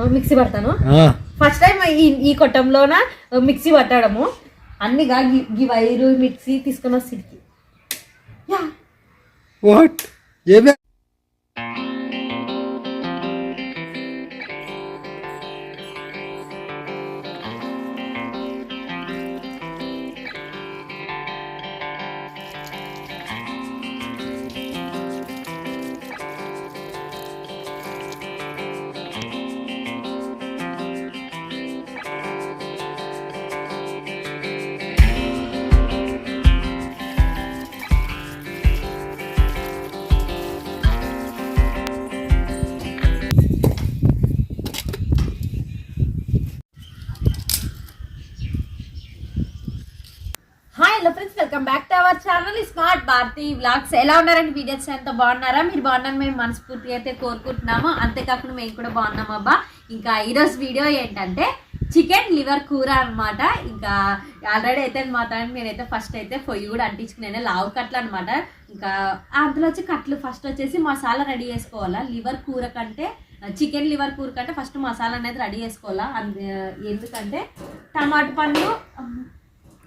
Mixie పడతాను. First time ఈ కొట్టంలోన mixie పట్టడము. అన్నిగా గి- వైరు మిక్సీ తీసుకొని వస్తుంది యా. వాట్ ఏమే స్మార్ట్ వ్లాగ్స్ ఎలా ఉన్నారండి? వీడియోస్ ఎంత బాగున్నారా? మీరు బాగున్నారు మేము మనస్ఫూర్తిగా అయితే కోరుకుంటున్నాము. అంతేకాకుండా మేము కూడా బాగున్నాం అబ్బా. ఇంకా ఈరోజు వీడియో ఏంటంటే చికెన్ లివర్ కూర అనమాట ఇంకా ఆల్రెడీ అయితే మాత్రం నేనైతే ఫస్ట్ అయితే పొయ్యి కూడా అంటించుకునే లావు కట్లు అనమాట ఇంకా అందులో వచ్చి కట్లు ఫస్ట్ వచ్చేసి మసాలా రెడీ చేసుకోవాలా? లివర్ కూర కంటే చికెన్ లివర్ కూర కంటే ఫస్ట్ మసాలా అనేది రెడీ చేసుకోవాలా? అందు ఎందుకంటే టమాటా పండ్లు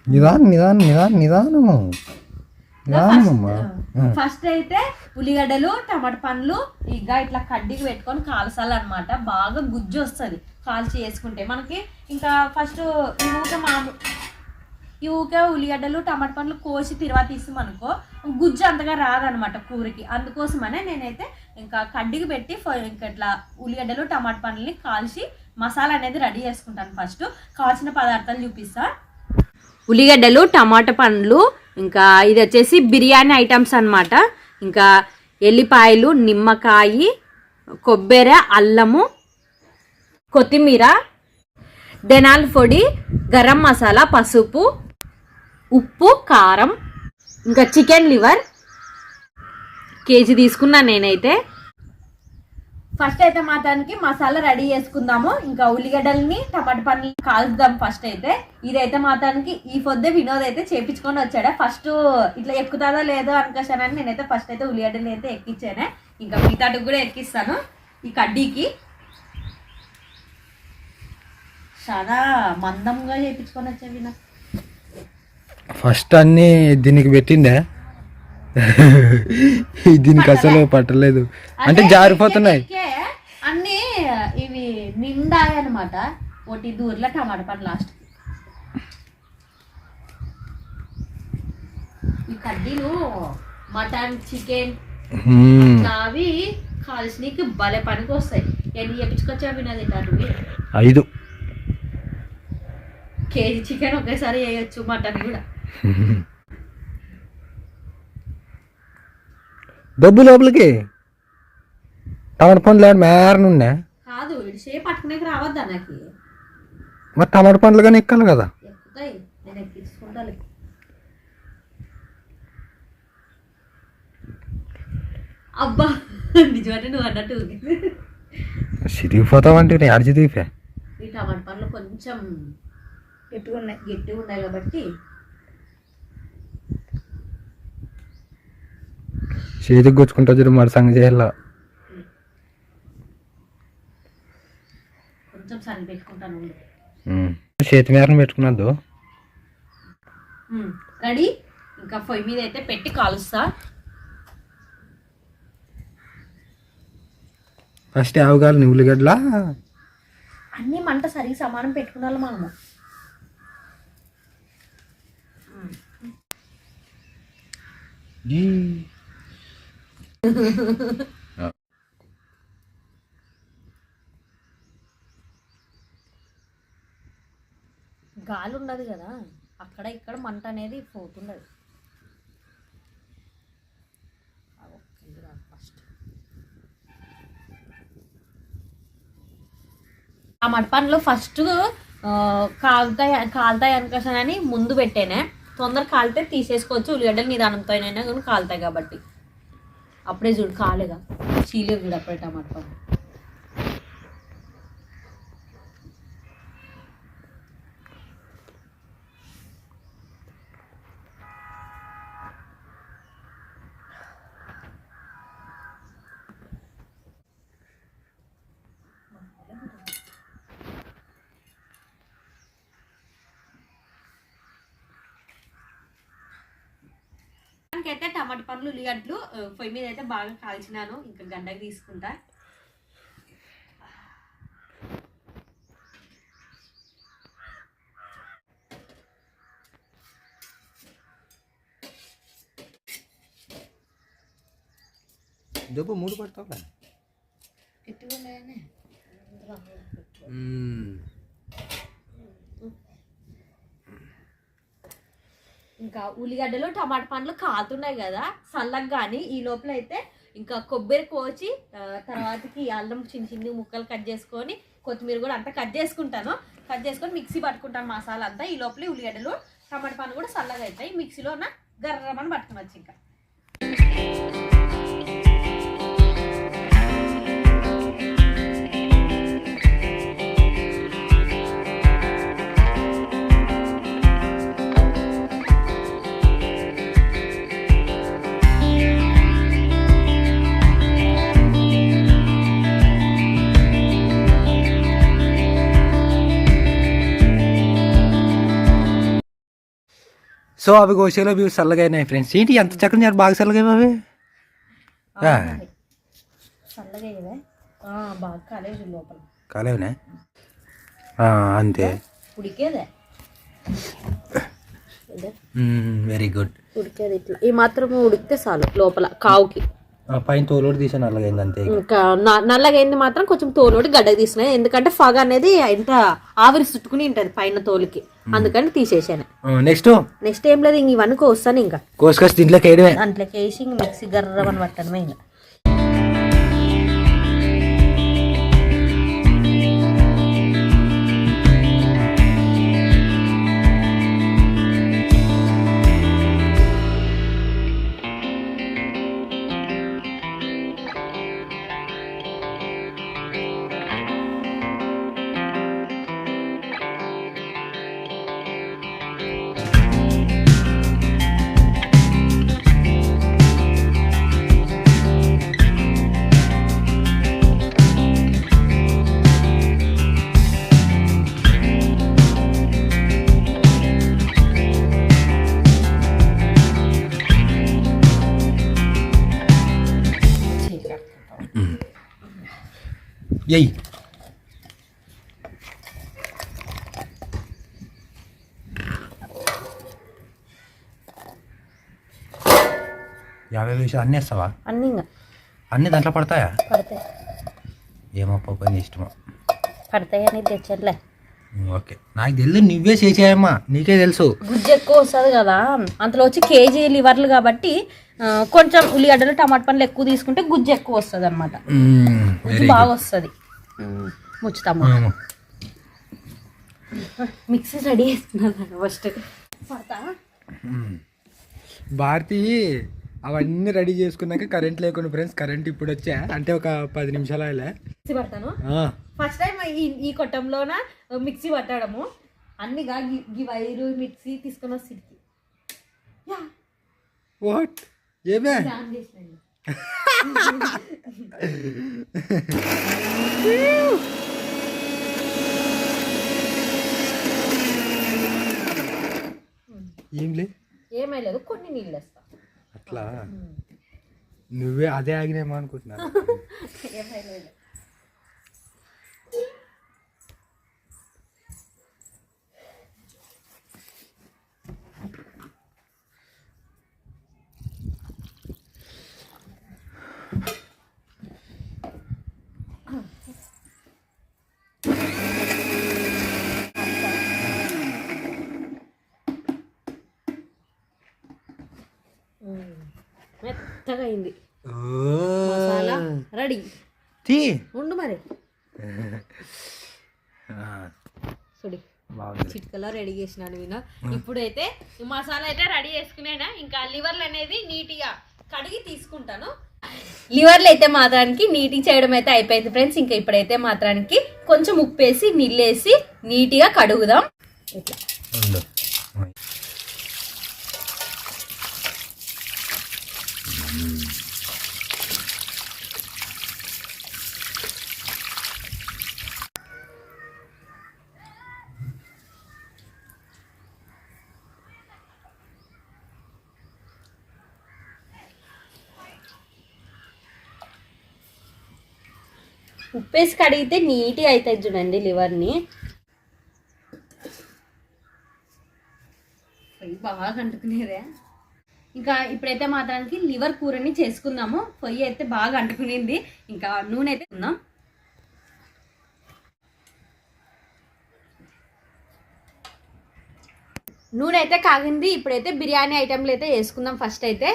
నిదానం నిదానం నిదానం నిదానము. ఫస్ట్ అయితే ఉల్లిగడ్డలు టమాటా పండ్లు ఇక ఇట్లా కడ్డీకి పెట్టుకొని కాల్చాలన్నమాట బాగా గుజ్జు వస్తుంది కాల్చి వేసుకుంటే. మనకి ఇంకా ఫస్ట్ ఈ ఊక మాము ఈ ఊకే ఉల్లిగడ్డలు టమాటా పండ్లు కోసి తిరువాత తీసామనుకో గుజ్జు అంతగా రాదనమాట కూరకి. అందుకోసమనే నేనైతే ఇంకా కడ్డీకి పెట్టి ఇంకా ఇట్లా ఉల్లిగడ్డలు టమాటా పండ్లని కాల్చి మసాలా అనేది రెడీ చేసుకుంటాను ఫస్ట్ కావాల్సిన పదార్థాలు చూపిస్తా. ఉల్లిగడ్డలు టమాటా పండ్లు ఇంకా ఇది వచ్చేసి బిర్యానీ ఐటమ్స్ అనమాట ఇంకా ఎల్లిపాయలు నిమ్మకాయ కొబ్బరి అల్లము కొత్తిమీర దెనాల్ పొడి గరం మసాలా పసుపు ఉప్పు కారం ఇంకా చికెన్ లివర్ కేజీ తీసుకున్నా నేనైతే. ఫస్ట్ అయితే మాత్రానికి మసాలా రెడీ చేసుకుందాము. ఇంకా ఉల్లిగడ్డల్ని టమాటా పండ్లు కాల్చుదాం ఫస్ట్ అయితే. ఇదైతే మాత్రానికి ఈ పొద్దు వినోద్ అయితే చేపించుకొని వచ్చాడు. ఫస్ట్ ఇట్లా ఎక్కుతుందో లేదో అనుకోసానని నేనైతే ఫస్ట్ అయితే ఉల్లిగడ్డలు అయితే ఎక్కించాను. ఇంకా మిగతాటికి కూడా ఎక్కిస్తాను. ఈ కడ్డీకి. చాలా మందంగా చేపించుకొని వచ్చా వినా ఫస్ట్ అన్ని దీనికి పెట్టిండే. దీనికి అసలు పట్టలేదు. అంటే జారిపోతున్నాయి. అన్ని ఇవి నిండాయి అనమాట ఒకటి దూర్ల టమాటా పండు లాస్ట్. ఈ కడ్డీలు మటన్ చికెన్ అవి కాల్చినకి భలే పనికి వస్తాయి ఎన్ని చెప్పించుకొచ్చా వినది అవి ఐదు. కేజీ చికెన్ ఒకేసారి వేయొచ్చు మటన్ కూడా. డబ్బు లోపలికి? టమాటా పండ్లు ఆడ మేరనున్నా కాదు ఇది షేప్ పట్టుకునేకి రావద్దా నాకు? మరి టమాటా పండ్లు కానీ ఎక్కాలి కదా? ఎక్కుతాయి. నేను ఎక్కించుకుంటాను అబ్బా నిజమంటే నువ్వు అన్నట్టు సిరిగిపోతావంటే నేను అడిచి తీపే. ఈ టమాటా పండ్లు కొంచెం గట్టిగా ఉన్నాయి. గట్టిగా ఉన్నాయి కాబట్టి చేతికి గుచ్చుకుంటా చూడు మరి సంగ చేయాల. చేతి మేరను పెట్టుకున్నద్దు. రెడీ? ఇంకా పొయ్యి మీద అయితే పెట్టి కాలుస్తా. ఫస్ట్ ఆవగాలి ఉల్లిగడ్డలా అన్ని మంట సరిగి సమానం పెట్టుకున్నాను మనము. గాలి ఉండదు కదా అక్కడ ఇక్కడ మంట అనేది పోతుండదు. ఆ టమాట పండ్లు ఫస్ట్ కాలుతాయి కాలుతాయి అనుకోసానని ముందు పెట్టేనే. తొందర కాలితే తీసేసుకోవచ్చు ఉల్లిగడ్డలు నిదానంతో అయినా కానీ కాలుతాయి కాబట్టి. అప్పుడే చూడు కాలుగా. చీలేదు చూడు అప్పుడే టమాట పండు అయితే టమాటా పండ్లు ఉల్లిగడ్డలు పొయ్యి మీద అయితే బాగా కాల్చినాను. ఇంకా గంటకి తీసుకుంటా. జబ్బు మూడు పడతావురా ఇంకా ఉల్లిగడ్డలు టమాటా పండ్లు కాలుతున్నాయి కదా చల్లగా కానీ ఈ లోపల అయితే ఇంకా కొబ్బరి కోచి తర్వాతకి అల్లం చిన్న చిన్న ముక్కలు కట్ చేసుకొని కొత్తిమీర కూడా అంతా కట్ చేసుకుంటాను. కట్ చేసుకొని మిక్సీ పట్టుకుంటాను మసాలా అంతా. ఈ లోపల ఉల్లిగడ్డలు టమాటా పండ్లు కూడా చల్లగా అవుతాయి మిక్సీలో గర్రమని పట్టుకోవచ్చు ఇంకా. సో అవి కోసేలో అవి చల్లగా అయినాయి ఫ్రెండ్స్. ఏంటి ఎంత చక్కగా ఉన్నారు, బాగా చల్లగా అవి? కాలేవునే? అంతే. Very good. ఉడికేది ఈ మాత్రం ఉడికితే చాలు లోపల కావుకి. పైన తోలు తీసాను అలాగైంది అంతే ఇంకా. నల్లగైంది మాత్రం కొంచెం తోలుడి గడ్డకి తీసినాయి. ఎందుకంటే ఫగ అనేది ఎంత ఆవిరి చుట్టుకుని ఉంటది పైన తోలుకి. అందుకని తీసేసాను. నెక్స్ట్ నెక్స్ట్ ఏం లేదు ఇంక ఇవన్నీ కోస్తాను ఇంకా. కోసుకొచ్చి దీంట్లోకి వేయడమే దాంట్లోకి వేసి మిక్సీ గర్రమని పట్టడమే ఇంకా. ఎయ్ యాభై వేసాలు అన్నీ వేస్తావా? అన్నీ అన్నీ దాంట్లో పడతాయా? పడతాయి. ఏమో పని ఇష్టమో. పడతాయి అని తెచ్చట్లే ఓకే. నాకు తెలియదు నువ్వే చేసాయమ్మా. నీకే తెలుసు. గుజ్జు ఎక్కువ వస్తుంది కదా. అంతలో వచ్చి కేజీ లివర్లు కాబట్టి కొంచెం ఉల్లిగడ్డలు టమాటా పండ్లు ఎక్కువ తీసుకుంటే గుజ్జు ఎక్కువ వస్తుంది అనమాట గుజ్జు బాగా వస్తుంది. ముచ్చుతాము. మిక్సీ రెడీ చేస్తున్నారు ఫస్ట్. భారతి అవన్నీ రెడీ చేసుకున్నాక కరెంట్ లేకుండా ఫ్రెండ్స్ కరెంట్ ఇప్పుడు వచ్చా అంటే ఒక పది నిమిషాలు పడతాను. ఫస్ట్ టైం ఈ ఈ కొట్టంలోన మిక్సీ పట్టడము. అన్నిగా గి- వైరు మిక్సీ తీసుకొని వస్తుంది యా. వాట్ ఏమే? ఆన్ చేసినాను. ఏంలే? ఏమై లేదు కొన్ని నీళ్ళు వేస్తా. అట్లా? నువ్వే అదే ఆగినేమో అనుకుంటున్నా ఏమై లేదు మెత్తగా అయింది మసాలా రెడీ. తీ. ఉండు మరి. చూడి చిట్కలో రెడీ చేసినాను నేను ఇప్పుడైతే ఈ మసాలా అయితే రెడీ చేసుకునేనా? ఇంకా లివర్లు అనేది నీట్గా కడిగి తీసుకుంటాను. లివర్లు అయితే మాత్రానికి నీట్గా చేయడం అయితే అయిపోయింది ఫ్రెండ్స్. ఇంకా ఇప్పుడైతే మాత్రానికి కొంచెం ఉప్పు వేసి నీళ్ళేసి నీట్గా కడుగుదాం. ఇట్లా. ఉప్పేసి కడిగితే నీట్గా అవుతుంది చూడండి లివర్ని. పొయ్యి బాగా అంటుకునేదే. ఇంకా ఇప్పుడైతే మాత్రానికి లివర్ కూరని చేసుకుందాము. పొయ్యి అయితే బాగా అంటుకునింది. ఇంకా నూనె అయితే ఉందాం. నూనె అయితే కాగింది. ఇప్పుడైతే బిర్యానీ ఐటెంలు అయితే వేసుకుందాం ఫస్ట్ అయితే.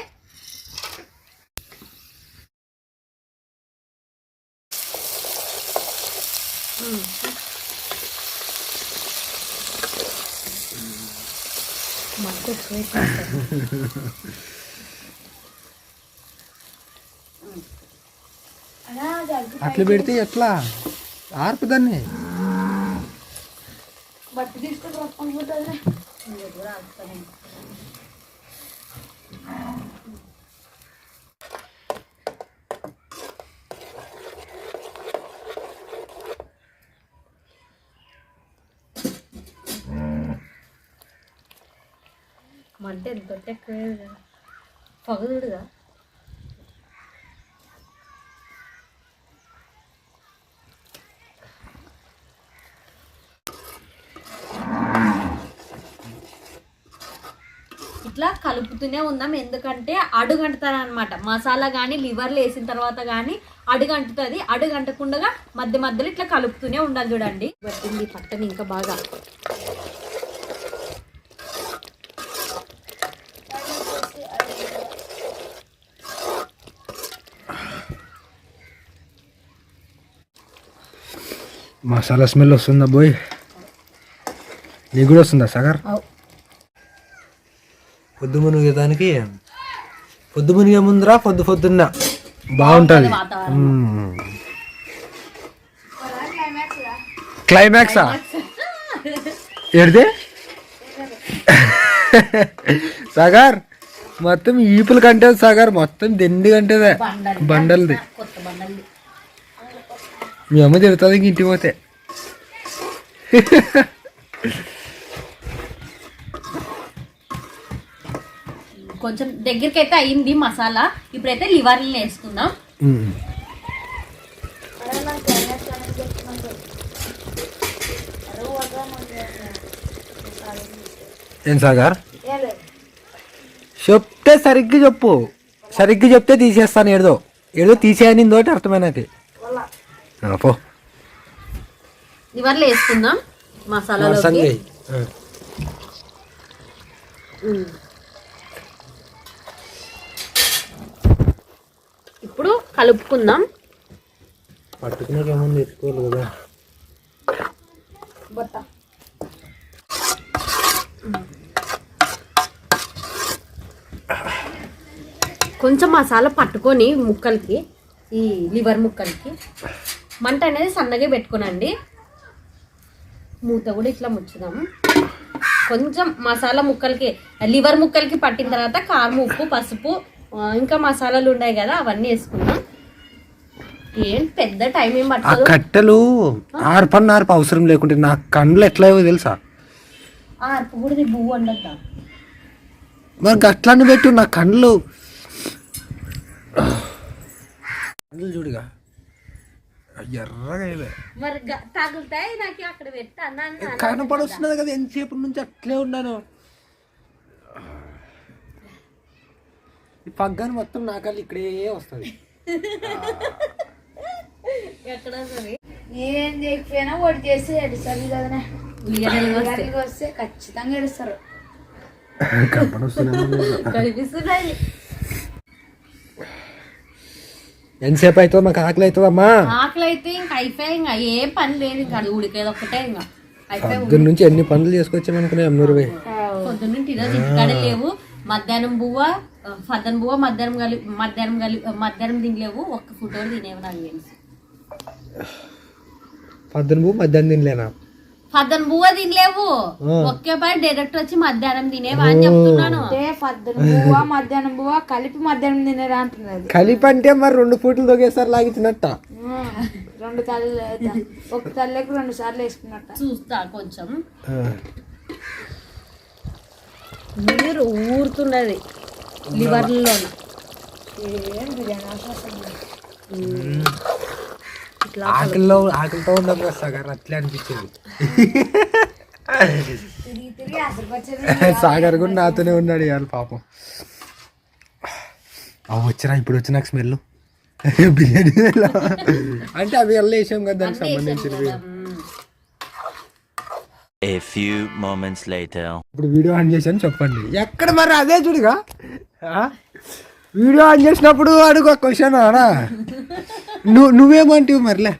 మస్తు ఎక్కువ వేసేసారు. అట్లా పెడితే ఎట్లా ఆర్పు దాన్ని బట్టి తీసుకొని అంటే పోతుంది కూడా పగదుడుగా ఇట్లా కలుపుతూనే ఉందాం ఎందుకంటే అడుగంటుతారు అనమాట మసాలా కానీ లివర్లు వేసిన తర్వాత కానీ అడుగంటుతుంది. అడుగంటకుండా మధ్య మధ్యలో ఇట్లా కలుపుతూనే ఉండాలి చూడండి. పట్టింది పట్టని ఇంకా బాగా. మసాలా స్మెల్ వస్తుందా బోయ్ నీకు కూడా వస్తుందా సాగర్ పొద్దు మునిగే దానికి పొద్దు మునిగే ముందరా పొద్దు పొద్దున్న. బాగుంటుంది. క్లైమాక్సా ఏడిది? సాగర్ మొత్తం ఈపుల కంటే సాగర్ మొత్తం దిండి కంటేదే. బండలు. బండలది. కొత్త బండలు మీ అమ్మ తిడుతుంది ఇంక ఇంటికి పోతే. కొంచెం దగ్గరికి అయితే అయింది మసాలా. ఇప్పుడైతే లివర్లు వేసుకుందాం. ఏం సాగర్? చెప్తే సరిగ్గా చెప్పు. సరిగ్గా చెప్తే తీసేస్తాను ఏదో ఏదో తీసేయని తోటి అర్థమైనది పో. లివర్లు వేసుకుందాం మసాలాలోకి. ఇప్పుడు కలుపుకుందాం. ఎత్తుకోవాలి కదా. కొంచెం మసాలా పట్టుకొని ముక్కలకి ఈ లివర్ ముక్కలకి. మంట అనేది సన్నగా పెట్టుకోనండి. మూత కూడా ఇట్లా ముచ్చుదాము కొంచెం మసాలా ముక్కలకి లివర్ ముక్కలకి పట్టిన తర్వాత కారం ఉప్పు పసుపు ఇంకా మసాలాలు ఉన్నాయి కదా అవన్నీ వేసుకుందాం. ఏం పెద్ద టైం ఏం ఆ పట్టదు. కట్టెలు ఆర్పన్న ఆర్పు అవసరం లేకుంటే నా కండ్లు ఎట్లా అయ్యో తెలుసా? ఆ అరుపు కూడా ఇది పువ్వు వండద్దా? మరి గట్లాన్ని పెట్టు నా కండ్లు. కండ్లు చూడుగా. ఎర్రగా మరి తగులుతాయి నాకు అక్కడ కనపడొస్తున్నది కదా ఎంతసేపు నుంచి అట్లే ఉన్నాను. ఈ పగ్గాని మొత్తం నా కళ్ళు ఇక్కడే వస్తుంది ఎక్కడ సరే ఏం చేయకపోయినా ఒకటి చేసి వస్తాయి. ఉగాదికి వస్తే. ఖచ్చితంగా ఎడుస్తారు కనిపిస్తున్నాయి ఎంతసేపు అవుతుంది మాకు ఆకలి అవుతుందమ్మా ఆకలి అయితే ఇంకా అయిపోయి ఇంకా ఏం పని లేదు ఇంకా ఉడికేది ఒక్కటే ఇంకా. పొద్దున్న నుంచి ఎన్ని పనులు చేసుకొచ్చామనుకునే అమ్మూరు పోయి పొద్దున్న ఈరోజు ఇంటికాడ లేవు. మధ్యాహ్నం బువ్వ పద్దెన బువ్వ మధ్యాహ్నం కలి మధ్యాహ్నం కలి మధ్యాహ్నం తినలేవు. ఒక్క ఫుడ్ కూడా తినేవి నాకు తెలుసు. పొద్దున పో మధ్యాహ్నం తినలేనా? పద్దెన బువ్వ తినలేవు. ఒకే పని డైరెక్ట్ వచ్చి మధ్యాహ్నం తినేవా అని చెప్తున్నాను. అంటే పొద్దున బువ్వ మధ్యాహ్నం బువ్వ కలిపి మధ్యాహ్నం తినేరా అంటున్నది. కలిపి అంటే మరి రెండు పూటలు తొగేసారి లాగించినట్ట ఆ, రెండు తల్లి ఒక తల్లికి రెండు సార్లు వేసుకున్నట్ట. చూస్తా కొంచెం. నీరు ఊరుతున్నది లివర్లో ఏం బిర్యానీ ఆకలిలో ఆకలితో ఉండదు కదా సాగర్ అట్లే అనిపించేది. సాగర్ కూడా నాతోనే ఉన్నాడు ఇవాళ పాపం. అవి వచ్చినా ఇప్పుడు వచ్చి నాకు స్మెల్. బిర్యానీ. అంటే అవి ఎల్ల వేసాం కదా దానికి సంబంధించినవి. A few moments later. ఇప్పుడు వీడియో ఆన్ చేశాను చెప్పండి. ఎక్కడ మరి? అదే చూడుగా? వీడియో ఆన్ చేసినప్పుడు అడుగు క్వశ్చన్ అనా నువ్వు నువ్వేమంటివి మరిలే?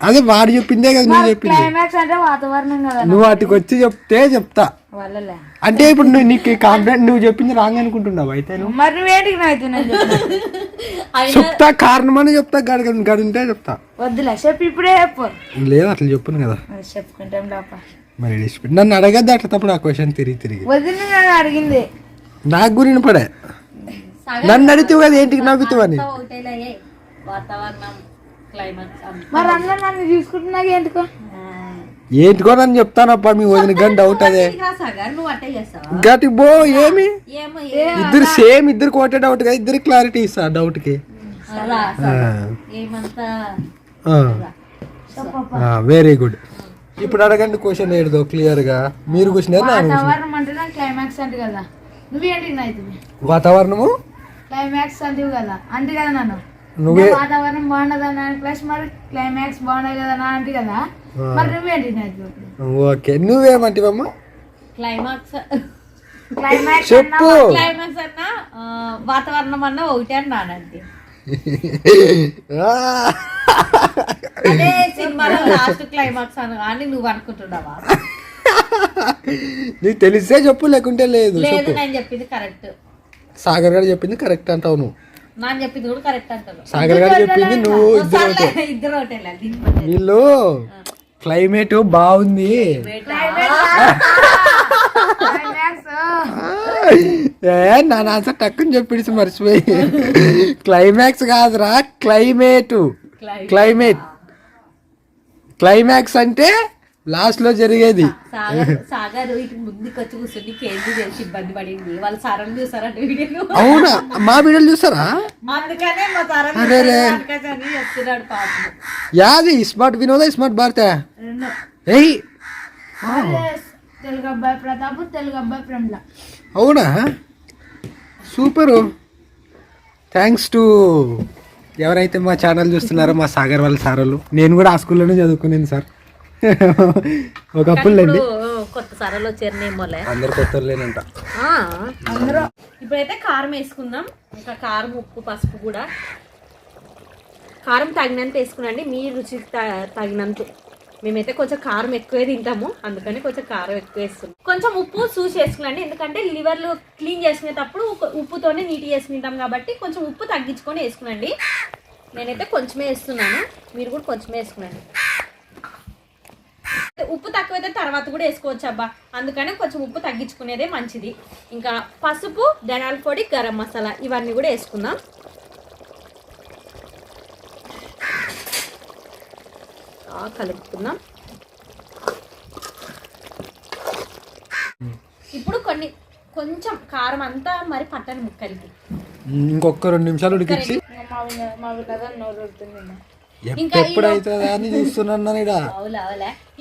అదే వాడు చెప్పిందే కదా నువ్వు చెప్పింది. క్లైమాక్స్ అంటే వాతావరణం కదా నువ్వు వాటికి వచ్చి చెప్తే చెప్తా. అంటే ఇప్పుడు నువ్వు నీకు కాన్ఫిడెంట్ నువ్వు చెప్పింది రాంగ్ అనుకుంటున్నావు అయితే చెప్తా? కారణం అని చెప్తా గడ గడుంటే చెప్తా. వద్దులే చెప్పు ఇప్పుడే చెప్పు. లేదు అట్లా చెప్పును కదా. మరి చెప్పుకుంటాం నన్ను అడగద్దు అట్లా తప్పుడు ఆ క్వశ్చన్ తిరిగి తిరిగి. వదిలి అడిగింది. నాకు గురి పడే నన్ను అడిగితే కదా ఏంటికి నవ్వుతావు అని? అంతా ఒకటేలే వాతావరణం క్లైమాక్స్ మరి అందరు నన్ను చూసుకుంటున్నాక ఎందుకో? ఏంటికో నన్ను చెప్తానప్పా మీ వదిన గన్ డౌట్ అదే సాగర్ నువ్వు అట్టే చేస్తావా? గటి బో ఏమి? ఏమో ఇద్దరు సేమ్ ఇద్దరు ఒకటే డౌట్ కదా ఇద్దరు క్లారిటీ ఇస్తా డౌట్కి. వెరీ గుడ్ ఇప్పుడు అడగండి క్వశ్చన్ ఏడుదో క్లియర్గా? మీరు క్వశ్చన్ వాతావరణం అంటే నాకు క్లైమాక్స్ అంటే కదా. నువ్వేంటికి అవుతుంది వాతావరణము? క్లైమాక్స్ అంటే కదా అంటే కదా నన్ను. నువ్వే వాతావరణం బాగుండదన్నా ప్లస్ మరి? క్లైమాక్స్ బాగుండదు కదా నా అంటే కదా? మరి నువ్వేంటి ఓకే నువ్వేమంటివమ్మా? క్లైమాక్స్. క్లైమాక్స్ చెప్పు. క్లైమాక్స్ అన్నా వాతావరణం అన్నా ఒకటే. అదే సినిమాలో లాస్ట్ క్లైమాక్స్ అను అని నువ్వు అనుకుంటున్నావా? నీకు తెలిస్తే చెప్పు లేకుంటే లేదు లేదు నేను చెప్పింది కరెక్ట్ సాగర్ గారు చెప్పింది కరెక్ట్ అంటావు నువ్వు. నాన్న చెప్పింది కూడా కరెక్ట్ అంటారు. సాగర్ గారు చెప్పింది నువ్వు ఇద్దరు ఒకటే. వీళ్ళు క్లైమేట్ బాగుంది. ఏ నా ఆన్సర్ టక్కుని చెప్పిడిసి మర్చిపోయి. క్లైమాక్స్ కాదురా క్లైమేట్. క్లైమేట్. క్లైమాక్స్ అంటే లాస్ట్లో జరిగేది. సాగర్ సాగర్ ఇటు ముందుకు వచ్చి కూర్చొని కేంద్ర చేసి ఇబ్బంది పడింది. వాళ్ళ సారని చూసారంటే వీడియో అవునా? మా వీడియోలు చూస్తారా అందుకనే మా సారని అరే రే. అని చెప్తున్నాడు పాపం. యాది స్మార్ట్ వినోద స్మార్ట్ భారత? ఏయ్! తెలుగు అబ్బాయి ప్రతాప్ తెలుగు అబ్బాయి ప్రమిళ అవునా? సూపరు. థ్యాంక్స్ టు ఎవరైతే మా ఛానల్ చూస్తున్నారో మా సాగర్ వాళ్ళ సార్ వాళ్ళు నేను కూడా ఆ స్కూల్లోనే చదువుకునేది సార్. ఒకప్పుడు లేండి. కొత్త సారాలు వచ్చారనేమోలే అందరు కొత్త లేనంట. ఇప్పుడైతే కారం వేసుకుందాం. ఇంకా కారం ఉప్పు పసుపు కూడా. కారం తగినంత వేసుకునండి. మీ రుచికి త- తగినంత. మేమైతే కొంచెం కారం ఎక్కువే తింటాము. అందుకని కొంచెం కారం ఎక్కువ వేస్తున్నాం. కొంచెం ఉప్పు చూసి వేసుకునండి. ఎందుకంటే లివర్లు క్లీన్ చేసుకునేటప్పుడు ఉప్పు- ఉప్పుతోనే నీట్గా వేసుకుంటాం కాబట్టి కొంచెం ఉప్పు తగ్గించుకొని వేసుకునండి. నేనైతే కొంచెమే వేస్తున్నాను. మీరు కూడా కొంచెమే వేసుకునండి. ఉప్పు తక్కువైతే తర్వాత కూడా వేసుకోవచ్చు అబ్బా అందుకనే కొంచెం ఉప్పు తగ్గించుకునేదే మంచిది ఇంకా పసుపు ధనాల పొడి గరం మసాలా ఇవన్నీ కూడా వేసుకుందాం కలుపుకుందాం ఇప్పుడు కొన్ని కొంచెం కారం అంతా మరి పట్టని ముక్కలకి ఇంకొక రెండు నిమిషాలు ఉడికించి మా మా నోరు ఎప్పుడైతే అని చూస్తున్నాను ఇడా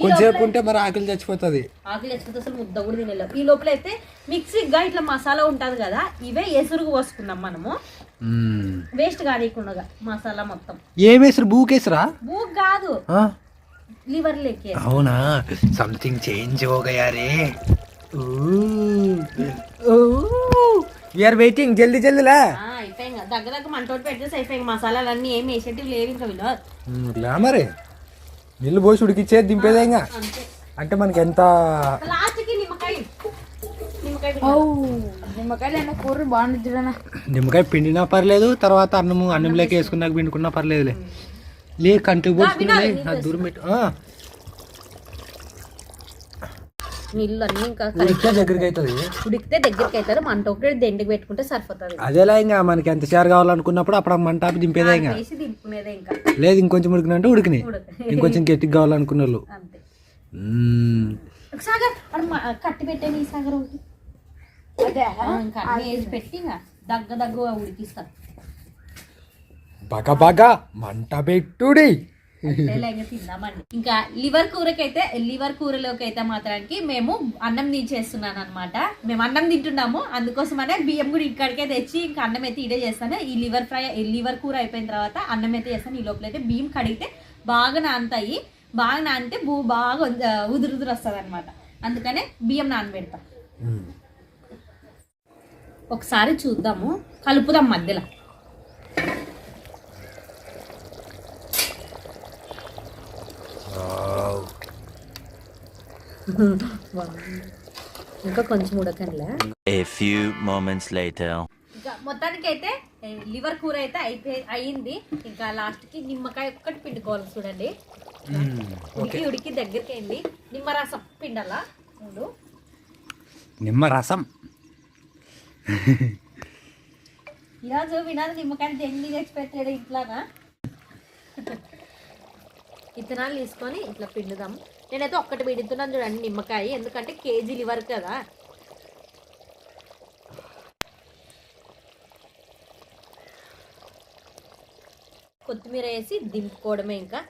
కొంచెంసేపు ఉంటే మరి ఆకలి చచ్చిపోతుంది. ఆకలి చచ్చిపోతే అసలు ముద్ద కూడా తినలేదు ఈ లోపల అయితే మిక్సీగా ఇట్లా మసాలా ఉంటుంది కదా ఇవే ఎసురుగు పోసుకున్నాం మనము. వేస్ట్ కానీకుండా మసాలా మొత్తం. ఏం వేసురు బూక్ వేసరా బూక్ కాదు. లివర్ లెక్కే అవునా? సంథింగ్ చేంజ్ హోగయారే. ఓ रे ఆర్ వెయిటింగ్ జల్దీ జల్దీలా. అయిపోయింది దగ్గర దగ్గర మంటోటి పెట్టేసి అయిపోయింది మసాలాలు అన్నీ ఏం వేసేటివి లేవు ఇంకా మరి? నీళ్ళు పోసి ఉడికిచ్చే దింపేదే ఇంకా? అంటే మనకి ఎంత లాస్ట్కి నిమ్మకాయ. పిండినా పర్లేదు తర్వాత అన్నము అన్నంలోకి వేసుకున్నాక పిండుకున్నా పర్లేదులే. లే కంటికి పోసుకుని నా దూరం పెట్టు ఆ, నీళ్ళు అన్నీ ఇంకా ఉడికితే దగ్గరికి అవుతుంది ఉడికితే దగ్గరికి అవుతారు మంట ఒకటి దెండికి పెట్టుకుంటే సరిపోతుంది. అదేలా ఇంకా మనకి ఎంత చారు కావాలనుకున్నప్పుడు అప్పుడు మంట ఆపి దింపేదే ఇంకా. వేసి దింపుకునేదే ఇంకా. లేదు ఇంకొంచెం ఉడికినంటే ఉడికినాయి. ఉడక ఇంకొంచెం గట్టిగా కావాలనుకున్న వాళ్ళు అంతే. సాగర్ కట్టి పెట్టే నీ సాగర్ ఒకటి. అదే ఆ, ఇంకా అన్నీ వేసి పెట్టి ఇంకా దగ్గ దగ్గ ఉడికిస్తా. బగ బగ మంట పెట్టుడి. తిందామండి. ఇంకా లివర్ కూరకైతే లివర్ కూరలోకి అయితే మాత్రానికి మేము అన్నం దించేస్తున్నాను అనమాట మేము అన్నం తింటున్నాము అందుకోసమనే బియ్యం కూడా ఇక్కడికే తెచ్చి ఇంకా అన్నం అయితే ఇడే చేస్తాను. ఈ లివర్ ఫ్రై లివర్ కూర అయిపోయిన తర్వాత అన్నం అయితే చేస్తాను. ఈ లోపల అయితే బియ్యం కడిగితే బాగా నానతాయి. బాగా నానితే భూ బాగా ఉదురు ఉదురు వస్తుంది అనమాట అందుకనే బియ్యం నానబెడతా. ఒకసారి చూద్దాము. కలుపుదాం మధ్యలో. ఇంకా కొంచెం ఉడకండిలే. Few moments later. ఇంకా మొత్తానికి అయితే లివర్ కూర అయితే అయిపోయి అయింది ఇంకా లాస్ట్కి నిమ్మకాయ ఒక్కటి పిండుకోవాలి చూడండి. ఉడికి ఉడికి దగ్గరికి అయింది నిమ్మరసం పిండాలా? ముందు నిమ్మ రసం ఈరోజు వినాలి నిమ్మకాయ జంగి తెచ్చి పెట్టాడు ఇంట్లోనా? ఇత్తనాలు తీసుకొని ఇట్లా పిండుదాం. నేనైతే ఒక్కటి పిండుతున్నాను చూడండి నిమ్మకాయ ఎందుకంటే కేజీ లివర్ కదా. కొత్తిమీర వేసి దింపుకోవడమే ఇంకా.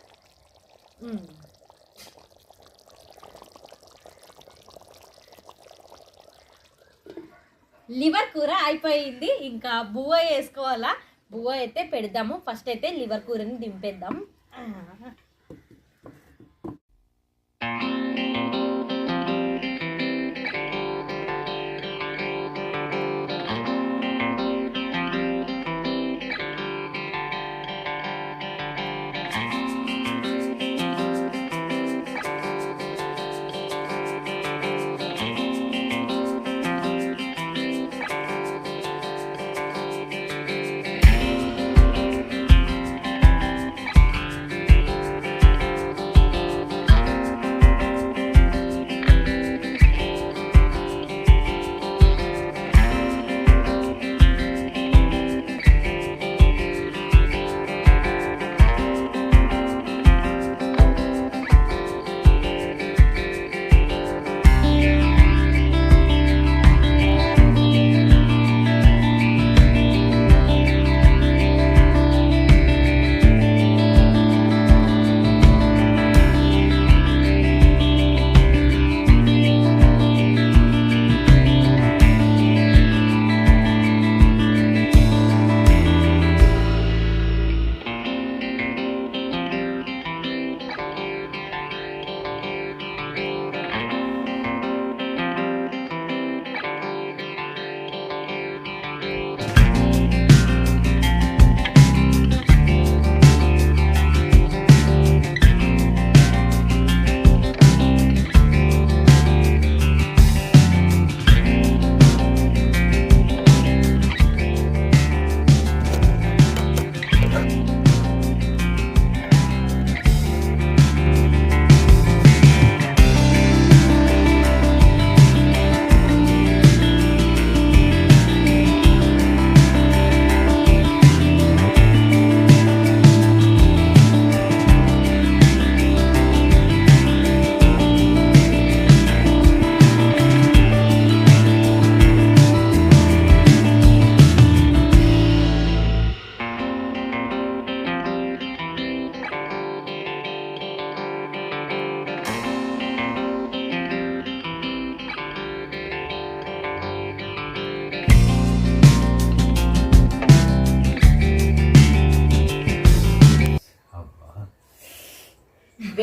లివర్ కూర అయిపోయింది ఇంకా బువ్వ వేసుకోవాలా? బువ్వ అయితే పెడదాము. ఫస్ట్ అయితే లివర్ కూరని దింపేద్దాం.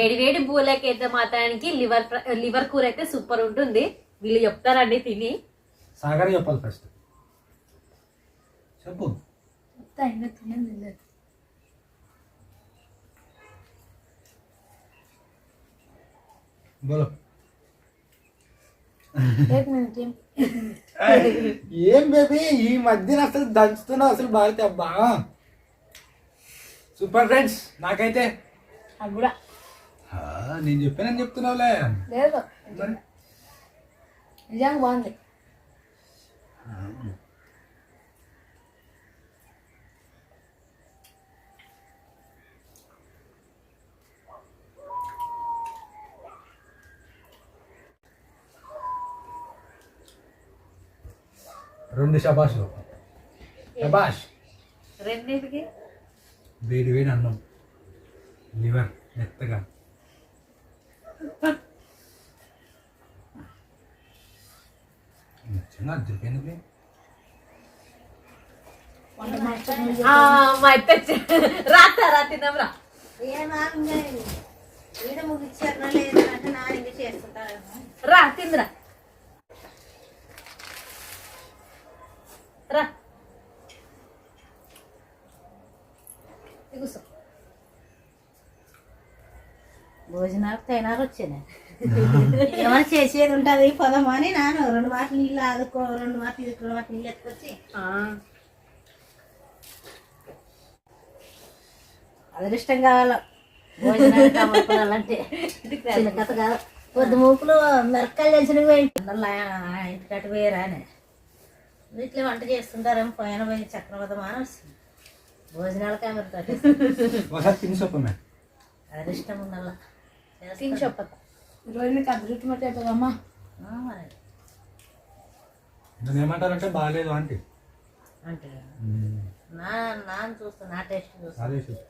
వేడివేడి బూలకి అయితే మాత్రానికి లివర్ లివర్ కూర అయితే సూపర్ ఉంటుంది. వీళ్ళు చెప్తారండి తిని. సాగర్ చెప్పాలి ఫస్ట్. చెప్పు. ఏం బేబీ? ఈ మధ్యన అసలు దంచుతున్నా అసలు బాగా అబ్బా. సూపర్ ఫ్రెండ్స్ నాకైతే కూడా. నేను చెప్పానని చెప్తున్నావులే. లేదు. నిజంగా బాగుంది. రెండు షబాష్లు షబాష్ రెండింటికి? వేడి వేడి అన్నం. లివర్ మెత్తగా. నిజంగా అద్దరిపోయింది రా తిందాం రా నా రా తిందిరా. రా కూర్చో. భోజనాలు తినాలి వచ్చాను. ఏమైనా చేసేది ఉంటుంది పొదమా అని నాన్న రెండు మాటలు నీళ్ళు ఆదుకో రెండు మాటలు ఇది రెండు మాటలు నీళ్ళు ఎత్తుకొచ్చి. ఆ, అదృష్టం కావాలి. భోజనాలు కావాలంటే చిన్న కథ కాదు. పొద్దు మూపులు మిరకాయలు తెలిసినవి ఇంటికట్టు వేయరానే ఇట్లా వంట చేస్తుంటారేమో పైన పోయి చక్రవదమా అని వస్తుంది. భోజనాలకే చెప్పమే అదృష్టం ఉండాల. తిని అదృష్టం నన్ను ఏమంటారంటే బాగాలేదు ఆంటీ. అంటే నా నాన్న చూస్తా నా టేస్ట్ చూస్తా. అదే చెప్పు.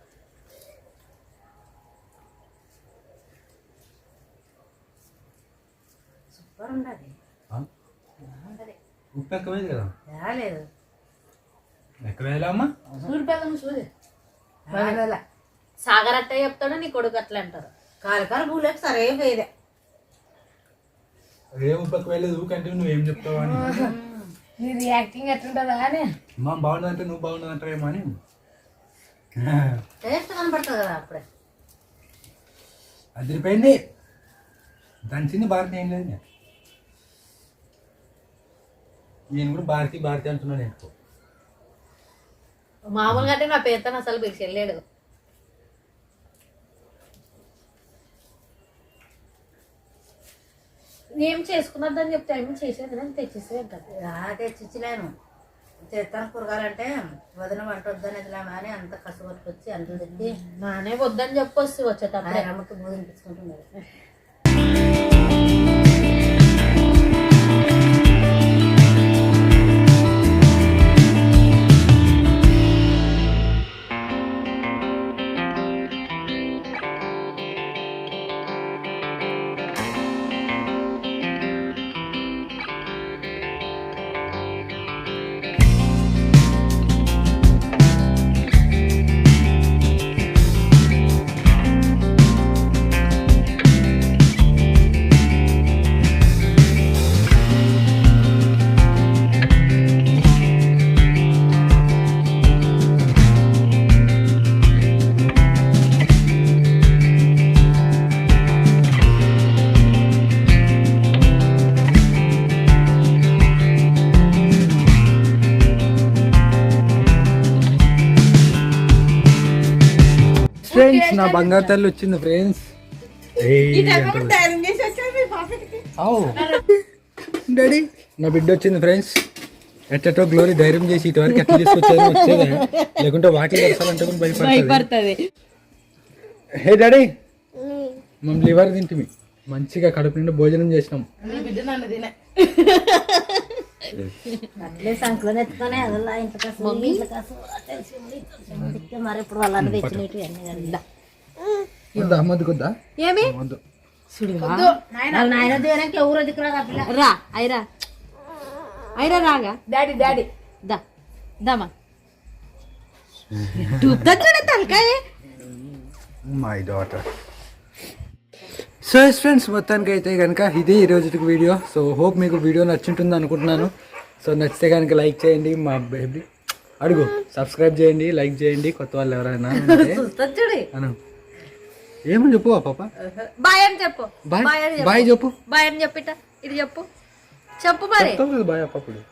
సూపర్ ఉండాలి ఆ? బాగుంటది. ఉప్పు ఎక్కువైంది కదా? రాలేదు. సాగర్ అట్ట చెప్తాడు నీ కొడుకు అట్లా అంటారు. కాలు కాలు భూలేక సరే పోయేదే. ఊకంటే నువ్వు చెప్తావు అని. ఎట్లుంటుందా మా బాగుండదంటే నువ్వు బాగుండదంటావేమో అని. టేస్ట్ కనపడుతుంది కదా అప్పుడే. అదిరిపోయింది. దంచింది భారతి ఏం లేదు. నేను. నేను కూడా భారతి భారతి అంటున్నాను ఎక్కువ మామూలుగా అంటే నా పేరుతో అసలు పిలిచి వెళ్ళాడు ఏం చేసుకున్నదని చెప్తే ఏమి చేసేది అని తెచ్చేసే కదా అదే చిచ్చిలేను చేస్తాను కూరగాయలంటే వదిన వంట వద్దనేదిలే అని అంత కసుగొట్టుకొచ్చి అంటలు తెచ్చి నానే వద్దని చెప్పొస్తే వచ్చేటప్పుడే. అమ్మకి బోధింపించుకుంటున్నారు నా బంగారు తల్లి వచ్చింది ఫ్రెండ్స్ డాడీ. నా బిడ్డ వచ్చింది ఫ్రెండ్స్ ఎట్టటో గ్లోరీ ధైర్యం చేసి ఇటువరకు ఎట్లా తీసుకొచ్చారో వచ్చేదే. లేకుంటే వాకి వస్తారంటే కూడా భయపడుతుంది. Hey daddy. మేము లివర్ తింటిమి. మంచిగా కడుపు నిండా భోజనం చేసినాం. మరి ఇప్పుడు వాళ్ళని తెచ్చినట్టు అన్ని కదా. వద్దా అమ్మద్దు కొద్దా ఏమి? వద్దు. వద్దు నాయన. వాళ్ళ నాయన దేనికి ఎవరు దిక్కురాదు ఆ పిల్ల. రా ఐరా ఐరా రాగా. Daddy daddy. దా దామా. చూద్దా తలకాయ. మై డాటర్ సో ఫ్రెండ్స్ మొత్తానికి అయితే కనుక ఇదే ఈ రోజుకి వీడియో. సో హోప్ మీకు వీడియో నచ్చుంటుంది అనుకుంటున్నాను. సో నచ్చితే కనుక లైక్ చేయండి మా బేబీ. అడుగు సబ్స్క్రైబ్ చేయండి లైక్ చేయండి. కొత్త వాళ్ళు ఎవరైనా ఏమని చెప్పు పాప? బాయ్ అని చెప్పు. బాయ్? చెప్పు. బాయ్ అని చెప్పిట. ఇది చెప్పు. చెప్పు మరి. బాయ్ అప్పుడు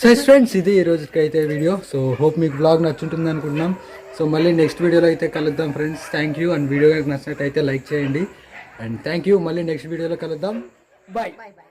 సో ఫ్రెండ్స్ ఇది ఈ రోజుకి అయితే వీడియో. సో హోప్ మీకు బ్లాగ్ నచ్చుంటుంది అనుకుంటున్నాం. సో మళ్ళీ నెక్స్ట్ వీడియోలో అయితే కలుద్దాం friends thank you and video కనుక నచ్చినట్టయితే లైక్ చేయండి. అండ్ థ్యాంక్ యూ మళ్ళీ నెక్స్ట్ వీడియోలో కలుద్దాం. Bye bye bye